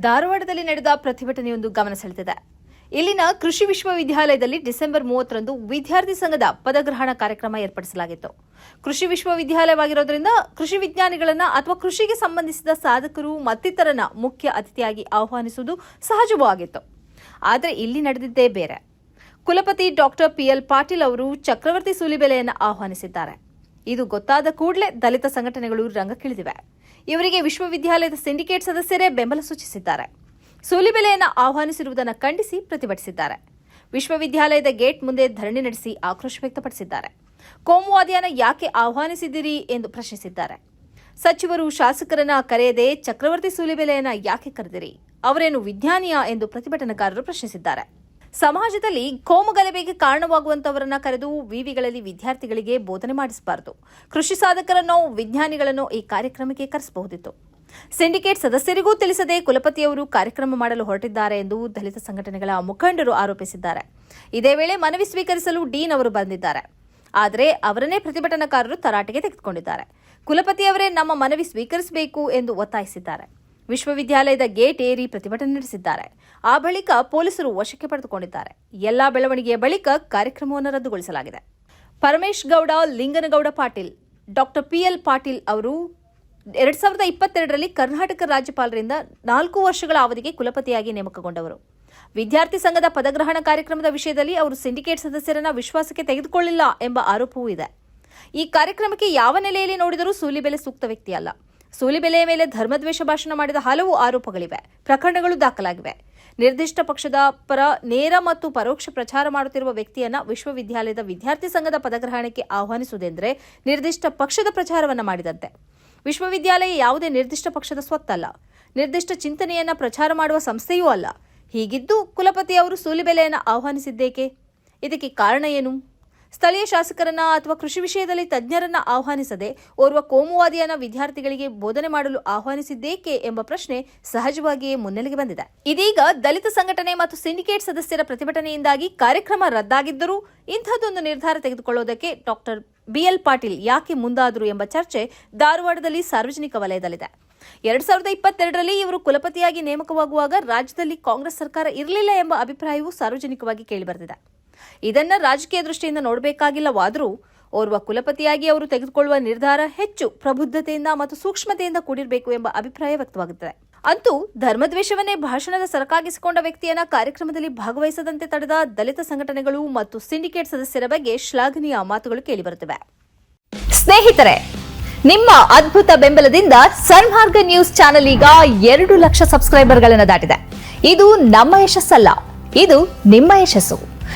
ಧಾರವಾಡದಲ್ಲಿ ನಡೆದ ಪ್ರತಿಭಟನೆಯೊಂದು ಗಮನ ಸೆಳೆದಿದೆ. ಇಲ್ಲಿನ ಕೃಷಿ ವಿಶ್ವವಿದ್ಯಾಲಯದಲ್ಲಿ ಡಿಸೆಂಬರ್ ಮೂವತ್ತರಂದು ವಿದ್ಯಾರ್ಥಿ ಸಂಘದ ಪದಗ್ರಹಣ ಕಾರ್ಯಕ್ರಮ ಏರ್ಪಡಿಸಲಾಗಿತ್ತು. ಕೃಷಿ ವಿಶ್ವವಿದ್ಯಾಲಯವಾಗಿರೋದ್ರಿಂದ ಕೃಷಿ ವಿಜ್ಞಾನಿಗಳನ್ನ ಅಥವಾ ಕೃಷಿಗೆ ಸಂಬಂಧಿಸಿದ ಸಾಧಕರು ಮತ್ತಿತರನ ಮುಖ್ಯ ಅತಿಥಿಯಾಗಿ ಆಹ್ವಾನಿಸುವುದು ಸಹಜವೂ ಆದರೆ ಇಲ್ಲಿ ನಡೆದಿದ್ದೇ ಬೇರೆ. ಕುಲಪತಿ ಡಾಕ್ಟರ್ ಪಿಎಲ್ ಪಾಟೀಲ್ ಅವರು ಚಕ್ರವರ್ತಿ ಸೂಲಿಬೆಲೆಯನ್ನು ಆಹ್ವಾನಿಸಿದ್ದಾರೆ. ಇದು ಗೊತ್ತಾದ ಕೂಡಲೇ ದಲಿತ ಸಂಘಟನೆಗಳು ರಂಗಕ್ಕಿಳಿದಿವೆ. ಇವರಿಗೆ ವಿಶ್ವವಿದ್ಯಾಲಯದ ಸಿಂಡಿಕೇಟ್ ಸದಸ್ಯರೇ ಬೆಂಬಲ ಸೂಚಿಸಿದ್ದಾರೆ. ಸೂಲಿಬೆಲೆಯನ್ನು ಆಹ್ವಾನಿಸಿರುವುದನ್ನು ಖಂಡಿಸಿ ಪ್ರತಿಭಟಿಸಿದ್ದಾರೆ. ವಿಶ್ವವಿದ್ಯಾಲಯದ ಗೇಟ್ ಮುಂದೆ ಧರಣಿ ನಡೆಸಿ ಆಕ್ರೋಶ ವ್ಯಕ್ತಪಡಿಸಿದ್ದಾರೆ. ಕೋಮುವಾದಿಯನ್ನು ಯಾಕೆ ಆಹ್ವಾನಿಸಿದಿರಿ ಎಂದು ಪ್ರಶ್ನಿಸಿದ್ದಾರೆ. ಸಚಿವರು ಶಾಸಕರನ್ನ ಕರೆಯದೆ ಚಕ್ರವರ್ತಿ ಸೂಲಿಬೆಲೆಯನ್ನ ಯಾಕೆ ಕರೆದಿರಿ? ಅವರೇನು ವಿಜ್ಞಾನಿಯಾ ಎಂದು ಪ್ರತಿಭಟನಾಕಾರರು ಪ್ರಶ್ನಿಸಿದ್ದಾರೆ. ಸಮಾಜದಲ್ಲಿ ಕೋಮುಗಲಭೆಗೆ ಕಾರಣವಾಗುವಂತವರನ್ನ ಕರೆದು ವಿವಿಗಳಲ್ಲಿ ವಿದ್ಯಾರ್ಥಿಗಳಿಗೆ ಬೋಧನೆ ಮಾಡಿಸಬಾರದು. ಕೃಷಿ ಸಾಧಕರನ್ನು ವಿಜ್ಞಾನಿಗಳನ್ನು ಈ ಕಾರ್ಯಕ್ರಮಕ್ಕೆ ಕರೆಸಬಹುದಿತ್ತು. ಸಿಂಡಿಕೇಟ್ ಸದಸ್ಯರಿಗೂ ತಿಳಿಸದೆ ಕುಲಪತಿಯವರು ಕಾರ್ಯಕ್ರಮ ಮಾಡಲು ಹೊರಟಿದ್ದಾರೆ ಎಂದು ದಲಿತ ಸಂಘಟನೆಗಳ ಮುಖಂಡರು ಆರೋಪಿಸಿದ್ದಾರೆ. ಇದೇ ವೇಳೆ ಮನವಿ ಸ್ವೀಕರಿಸಲು ಡೀನ್ ಅವರು ಬಂದಿದ್ದಾರೆ. ಆದರೆ ಅವರನ್ನೇ ಪ್ರತಿಭಟನಾಕಾರರು ತರಾಟೆಗೆ ತೆಗೆದುಕೊಂಡಿದ್ದಾರೆ. ಕುಲಪತಿಯವರೇ ನಮ್ಮ ಮನವಿ ಸ್ವೀಕರಿಸಬೇಕು ಎಂದು ಒತ್ತಾಯಿಸಿದ್ದಾರೆ. ವಿಶ್ವವಿದ್ಯಾಲಯದ ಗೇಟ್ ಏರಿ ಪ್ರತಿಭಟನೆ ನಡೆಸಿದ್ದಾರೆ. ಆ ಬಳಿಕ ಪೊಲೀಸರು ವಶಕ್ಕೆ ಪಡೆದುಕೊಂಡಿದ್ದಾರೆ. ಎಲ್ಲಾ ಬೆಳವಣಿಗೆಯ ಬಳಿಕ ಕಾರ್ಯಕ್ರಮವನ್ನು ರದ್ದುಗೊಳಿಸಲಾಗಿದೆ. Paramesh Gowda, Linganagowda Patil, doctor P L Patil ಅವರು ಎರಡ್ ಸಾವಿರದ ಇಪ್ಪತ್ತೆರಡರಲ್ಲಿ ಕರ್ನಾಟಕ ರಾಜ್ಯಪಾಲರಿಂದ ನಾಲ್ಕು ವರ್ಷಗಳ ಅವಧಿಗೆ ಕುಲಪತಿಯಾಗಿ ನೇಮಕಗೊಂಡವರು. ವಿದ್ಯಾರ್ಥಿ ಸಂಘದ ಪದಗ್ರಹಣ ಕಾರ್ಯಕ್ರಮದ ವಿಷಯದಲ್ಲಿ ಅವರು ಸಿಂಡಿಕೇಟ್ ಸದಸ್ಯರನ್ನ ವಿಶ್ವಾಸಕ್ಕೆ ತೆಗೆದುಕೊಳ್ಳಿಲ್ಲ ಎಂಬ ಆರೋಪವೂ ಇದೆ. ಈ ಕಾರ್ಯಕ್ರಮಕ್ಕೆ ಯಾವ ನೆಲೆಯಲ್ಲಿ ನೋಡಿದರೂ ಸೂಲಿಬೆಲೆ ಸೂಕ್ತ ವ್ಯಕ್ತಿಯಲ್ಲ. ಸೂಲಿಬೆಲೆಯ ಮೇಲೆ ಧರ್ಮದ್ವೇಷ ಭಾಷಣ ಮಾಡಿದ ಹಲವು ಆರೋಪಗಳಿವೆ. ಪ್ರಕರಣಗಳು ದಾಖಲಾಗಿವೆ. ನಿರ್ದಿಷ್ಟ ಪಕ್ಷದ ಪರ ನೇರ ಮತ್ತು ಪರೋಕ್ಷ ಪ್ರಚಾರ ಮಾಡುತ್ತಿರುವ ವ್ಯಕ್ತಿಯನ್ನ ವಿಶ್ವವಿದ್ಯಾಲಯದ ವಿದ್ಯಾರ್ಥಿ ಸಂಘದ ಪದಗ್ರಹಣಕ್ಕೆ ಆಹ್ವಾನಿಸುವುದೆಂದರೆ ನಿರ್ದಿಷ್ಟ ಪಕ್ಷದ ಪ್ರಚಾರವನ್ನ ಮಾಡಿದಂತೆ. ವಿಶ್ವವಿದ್ಯಾಲಯ ಯಾವುದೇ ನಿರ್ದಿಷ್ಟ ಪಕ್ಷದ ಸ್ವತ್ತಲ್ಲ. ನಿರ್ದಿಷ್ಟ ಚಿಂತನೆಯನ್ನ ಪ್ರಚಾರ ಮಾಡುವ ಸಂಸ್ಥೆಯೂ ಅಲ್ಲ. ಹೀಗಿದ್ದು ಕುಲಪತಿ ಅವರು ಸೂಲಿಬೆಲೆಯನ್ನ ಆಹ್ವಾನಿಸಿದ್ದೇಕೆ? ಇದಕ್ಕೆ ಕಾರಣ ಏನು? ಸ್ಥಳೀಯ ಶಾಸಕರನ್ನ ಅಥವಾ ಕೃಷಿ ವಿಷಯದಲ್ಲಿ ತಜ್ಞರನ್ನ ಆಹ್ವಾನಿಸದೆ ಓರ್ವ ಕೋಮುವಾದಿಯನ್ನ ವಿದ್ಯಾರ್ಥಿಗಳಿಗೆ ಬೋಧನೆ ಮಾಡಲು ಆಹ್ವಾನಿಸಿದ್ದೇಕೆ ಎಂಬ ಪ್ರಶ್ನೆ ಸಹಜವಾಗಿಯೇ ಮುನ್ನೆಲೆಗೆ ಬಂದಿದೆ. ಇದೀಗ ದಲಿತ ಸಂಘಟನೆ ಮತ್ತು ಸಿಂಡಿಕೇಟ್ ಸದಸ್ಯರ ಪ್ರತಿಭಟನೆಯಿಂದಾಗಿ ಕಾರ್ಯಕ್ರಮ ರದ್ದಾಗಿದ್ದರೂ ಇಂಥದ್ದೊಂದು ನಿರ್ಧಾರ ತೆಗೆದುಕೊಳ್ಳುವುದಕ್ಕೆ ಡಾಕ್ಟರ್ ಬಿಎಲ್ ಪಾಟೀಲ್ ಯಾಕೆ ಮುಂದಾದರು ಎಂಬ ಚರ್ಚೆ ಧಾರವಾಡದಲ್ಲಿ ಸಾರ್ವಜನಿಕ ವಲಯದಲ್ಲಿದೆ. ಎರಡ್ ಸಾವಿರದ ಇಪ್ಪತ್ತೆರಡರಲ್ಲಿ ಇವರು ಕುಲಪತಿಯಾಗಿ ನೇಮಕವಾಗುವಾಗ ರಾಜ್ಯದಲ್ಲಿ ಕಾಂಗ್ರೆಸ್ ಸರ್ಕಾರ ಇರಲಿಲ್ಲ ಎಂಬ ಅಭಿಪ್ರಾಯವು ಸಾರ್ವಜನಿಕವಾಗಿ ಕೇಳಿಬಂದಿದೆ ಇದನ್ನ ರಾಜಕೀಯ ದೃಷ್ಟಿಯಿಂದ ನೋಡಬೇಕಾಗಿಲ್ಲವಾದರೂ ಓರ್ವ ಕುಲಪತಿಯಾಗಿ ಅವರು ತೆಗೆದುಕೊಳ್ಳುವ ನಿರ್ಧಾರ ಹೆಚ್ಚು ಪ್ರಬುದ್ಧತೆಯಿಂದ ಮತ್ತು ಸೂಕ್ಷ್ಮತೆಯಿಂದ ಕೂಡಿರಬೇಕು ಎಂಬ ಅಭಿಪ್ರಾಯ ವ್ಯಕ್ತವಾಗುತ್ತದೆ. ಅಂತೂ ಧರ್ಮದ್ವೇಷವನ್ನೇ ಭಾಷಣದ ಸರಕಾಗಿಸಿಕೊಂಡ ವ್ಯಕ್ತಿಯನ್ನ ಕಾರ್ಯಕ್ರಮದಲ್ಲಿ ಭಾಗವಹಿಸದಂತೆ ತಡೆದ ದಲಿತ ಸಂಘಟನೆಗಳು ಮತ್ತು ಸಿಂಡಿಕೇಟ್ ಸದಸ್ಯರ ಬಗ್ಗೆ ಶ್ಲಾಘನೀಯ ಮಾತುಗಳು ಕೇಳಿಬರುತ್ತಿವೆ. ಸ್ನೇಹಿತರೆ, ನಿಮ್ಮ ಅದ್ಭುತ ಬೆಂಬಲದಿಂದ ಸನ್ಮಾರ್ಗ ನ್ಯೂಸ್ ಚಾನೆಲ್ ಈಗ ಎರಡು ಲಕ್ಷ ಸಬ್ಸ್ಕ್ರೈಬರ್ಗಳನ್ನು ದಾಟಿದೆ. ಇದು ನಮ್ಮ ಯಶಸ್ಸಲ್ಲ, ಇದು ನಿಮ್ಮ ಯಶಸ್ಸು.